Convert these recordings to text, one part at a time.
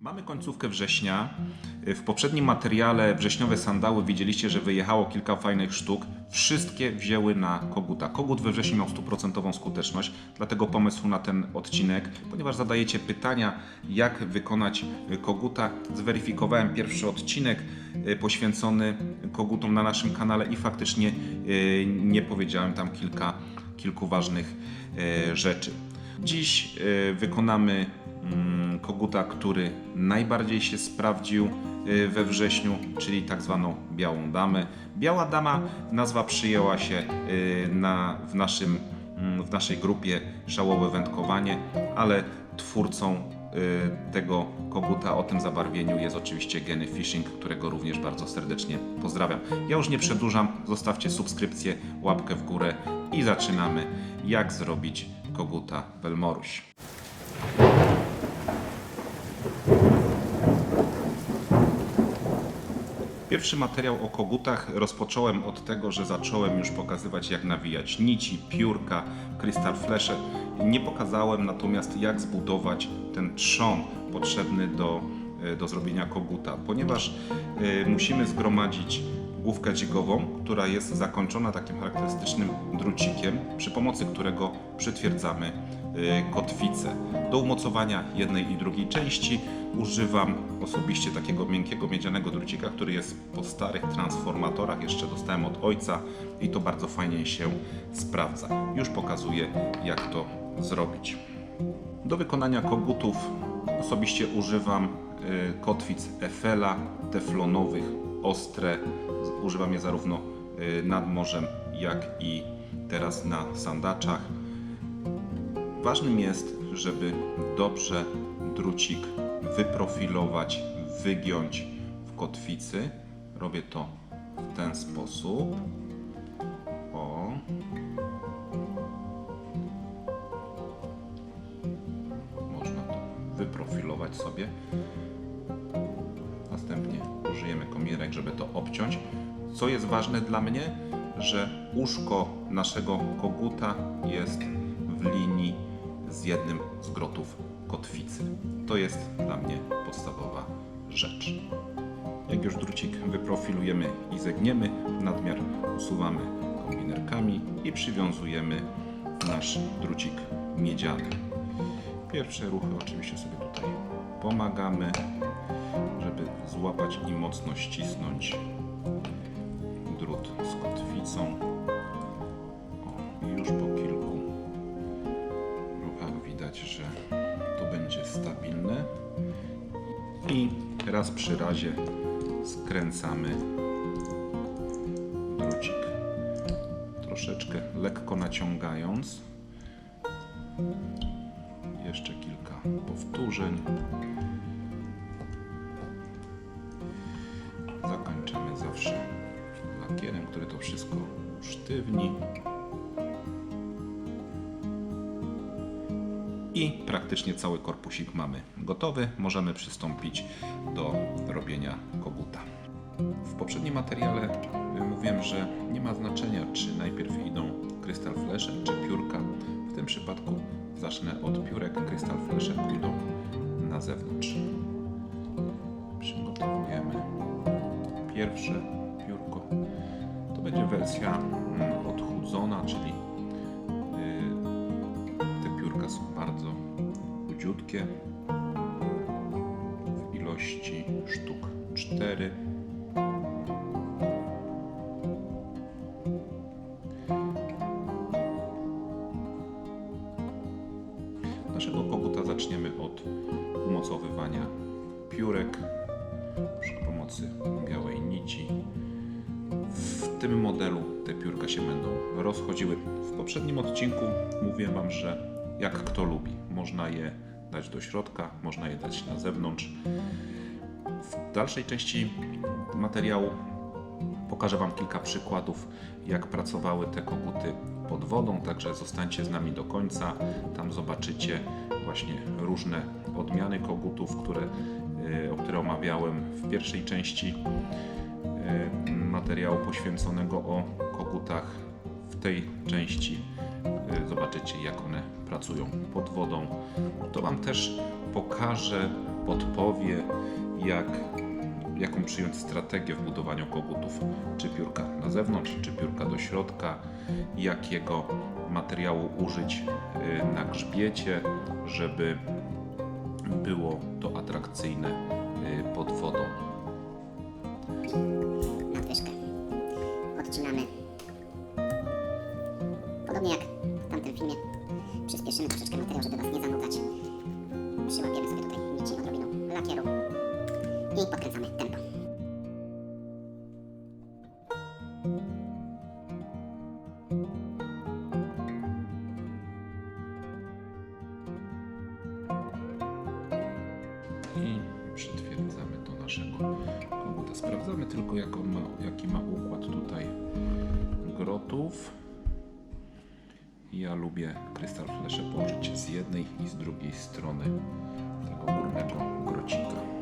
Mamy końcówkę września. W poprzednim materiale wrześniowe sandały widzieliście, że wyjechało kilka fajnych sztuk. Wszystkie wzięły na koguta. Kogut we wrześniu miał stuprocentową skuteczność, dlatego pomysł na ten odcinek, ponieważ zadajecie pytania, jak wykonać koguta. Zweryfikowałem pierwszy odcinek y, poświęcony kogutom na naszym kanale i faktycznie y, nie powiedziałem tam kilka, kilku ważnych y, rzeczy. Dziś wykonamy mm, koguta, który najbardziej się sprawdził y, we wrześniu, czyli tak zwaną białą damę. Biała dama nazwa przyjęła się y, na, w, naszym, mm, w naszej grupie Żałowe Wędkowanie, ale twórcą y, tego koguta o tym zabarwieniu jest oczywiście Geny Fishing, którego również bardzo serdecznie pozdrawiam. Ja już nie przedłużam, zostawcie subskrypcję, łapkę w górę i zaczynamy jak zrobić koguta Belmoruś. Pierwszy materiał o kogutach rozpocząłem od tego, że zacząłem już pokazywać jak nawijać nici, piórka, crystal flesze. Nie pokazałem natomiast jak zbudować ten trzon potrzebny do, e, do zrobienia koguta, ponieważ e, musimy zgromadzić główkę dzigową, która jest zakończona takim charakterystycznym drucikiem, przy pomocy którego przytwierdzamy kotwicę. Do umocowania jednej i drugiej części używam osobiście takiego miękkiego miedzianego drucika, który jest po starych transformatorach, jeszcze dostałem od ojca i to bardzo fajnie się sprawdza. Już pokazuję jak to zrobić. Do wykonania kogutów osobiście używam y, kotwic Efela teflonowych, ostre. Używam je zarówno y, nad morzem, jak i teraz na sandaczach. Ważnym jest, żeby dobrze drucik wyprofilować, wygiąć w kotwicy. Robię to w ten sposób. O. Można to wyprofilować sobie. Następnie użyjemy komierek, żeby to obciąć. Co jest ważne dla mnie, że uszko naszego koguta jest w linii z jednym z grotów kotwicy. To jest dla mnie podstawowa rzecz. Jak już drucik wyprofilujemy i zegniemy, nadmiar usuwamy kombinerkami i przywiązujemy nasz drucik miedziany. Pierwsze ruchy oczywiście sobie tutaj pomagamy, żeby złapać i mocno ścisnąć drut z kotwicą. I raz przy razie skręcamy drucik. Troszeczkę lekko naciągając. Jeszcze kilka powtórzeń. Zakończymy zawsze lakierem, który to wszystko usztywni. I praktycznie cały korpusik mamy gotowy. Możemy przystąpić do robienia koguta. W poprzednim materiale y, mówiłem, że nie ma znaczenia, czy najpierw idą krystal flesze, czy piórka. W tym przypadku zacznę od piórek. Krystal flesze pójdą na zewnątrz. Przygotowujemy pierwsze piórko. To będzie wersja mm, odchudzona, czyli chudziutkie w ilości sztuk 4. Naszego koguta zaczniemy od umocowywania piórek przy pomocy białej nici. W tym modelu te piórka się będą rozchodziły. W poprzednim odcinku mówiłem Wam, że jak kto lubi, można je dać do środka, można je dać na zewnątrz. W dalszej części materiału pokażę Wam kilka przykładów, jak pracowały te koguty pod wodą, także zostańcie z nami do końca. Tam zobaczycie właśnie różne odmiany kogutów, które, y, o które omawiałem w pierwszej części y, materiału poświęconego o kogutach. W tej części zobaczycie, jak one pracują pod wodą. To Wam też pokażę podpowie, jak, jaką przyjąć strategię w budowaniu kogutów. Czy piórka na zewnątrz, czy piórka do środka, jakiego materiału użyć y, na grzbiecie, żeby było to atrakcyjne y, pod wodą. I przytwierdzamy do naszego koguta. Sprawdzamy tylko ma, jaki ma układ tutaj grotów. Ja lubię krystal flesze położyć z jednej i z drugiej strony tego górnego grocika.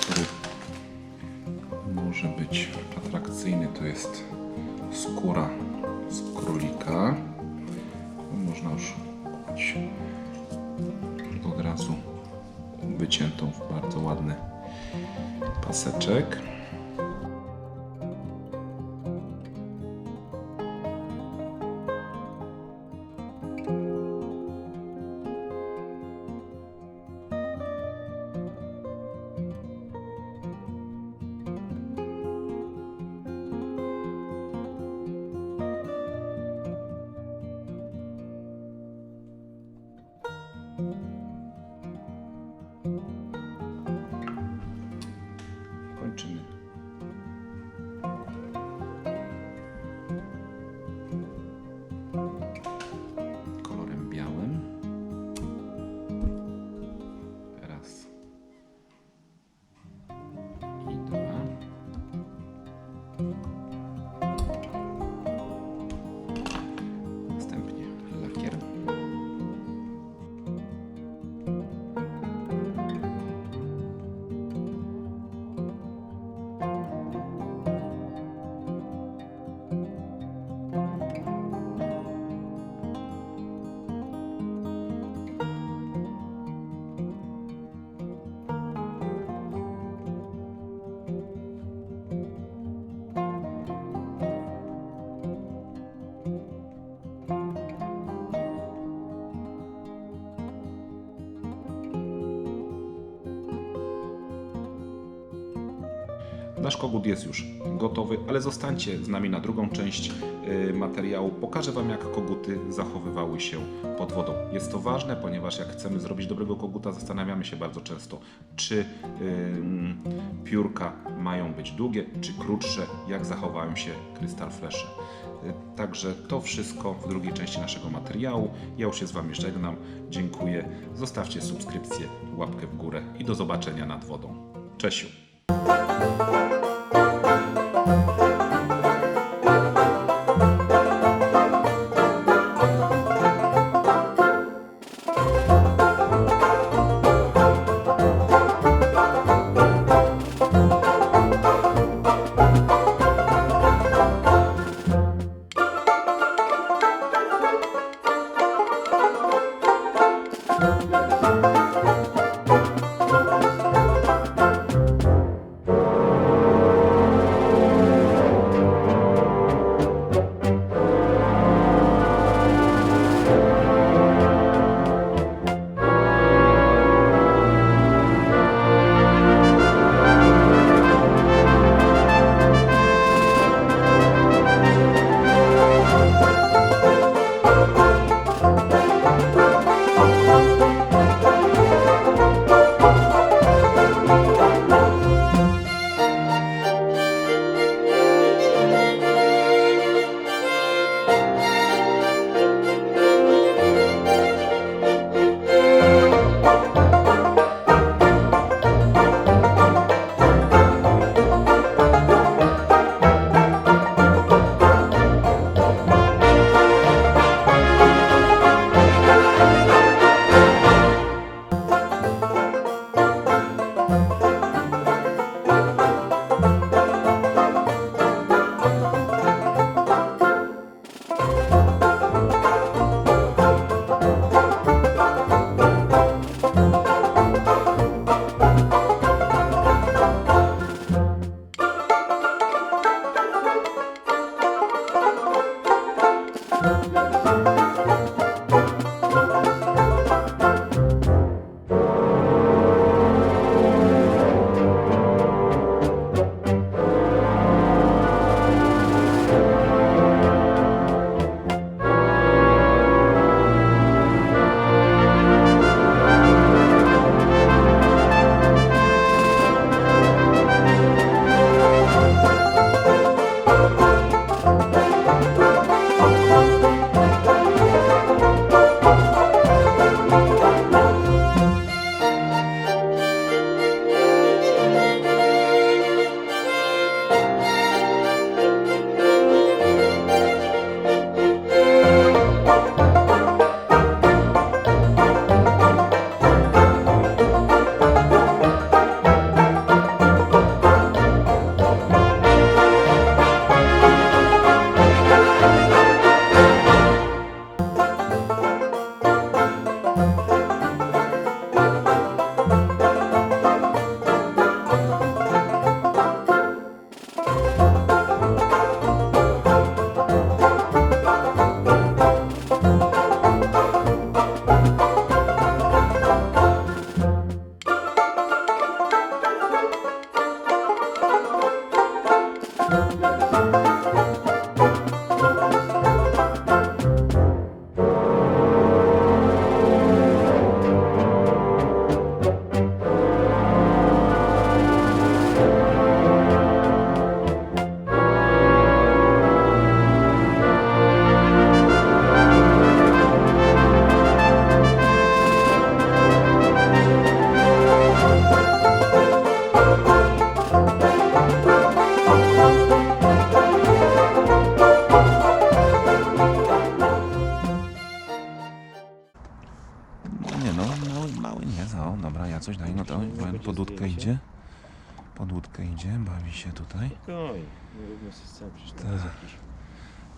Który może być atrakcyjny, to jest skóra z królika. Można już kupić od razu wyciętą w bardzo ładny paseczek. Następnie Nasz kogut jest już gotowy, ale zostańcie z nami na drugą część y, materiału. Pokażę Wam, jak koguty zachowywały się pod wodą. Jest to ważne, ponieważ jak chcemy zrobić dobrego koguta, zastanawiamy się bardzo często, czy ym, piórka mają być długie, czy krótsze, jak zachowają się krystal flesze. Y, Także to wszystko w drugiej części naszego materiału. Ja już się z Wami żegnam. Dziękuję. Zostawcie subskrypcję, łapkę w górę i do zobaczenia nad wodą. Czesiu. Música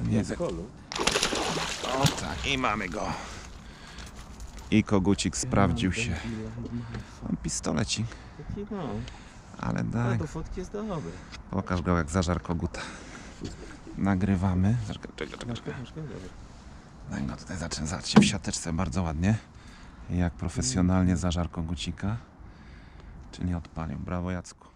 To nie jest... kolu. O tak, i mamy go. I kogucik sprawdził się. Mam pistolecik, no, ale daj, do fotki jest dobry. pokaż go jak zażar koguta. Nagrywamy. Czekaj, czekaj, czekaj. Daj go tutaj, zacznę, zobaczcie, w siateczce bardzo ładnie. Jak profesjonalnie zażar kogucika. Czyli odpalił. Brawo Jacku.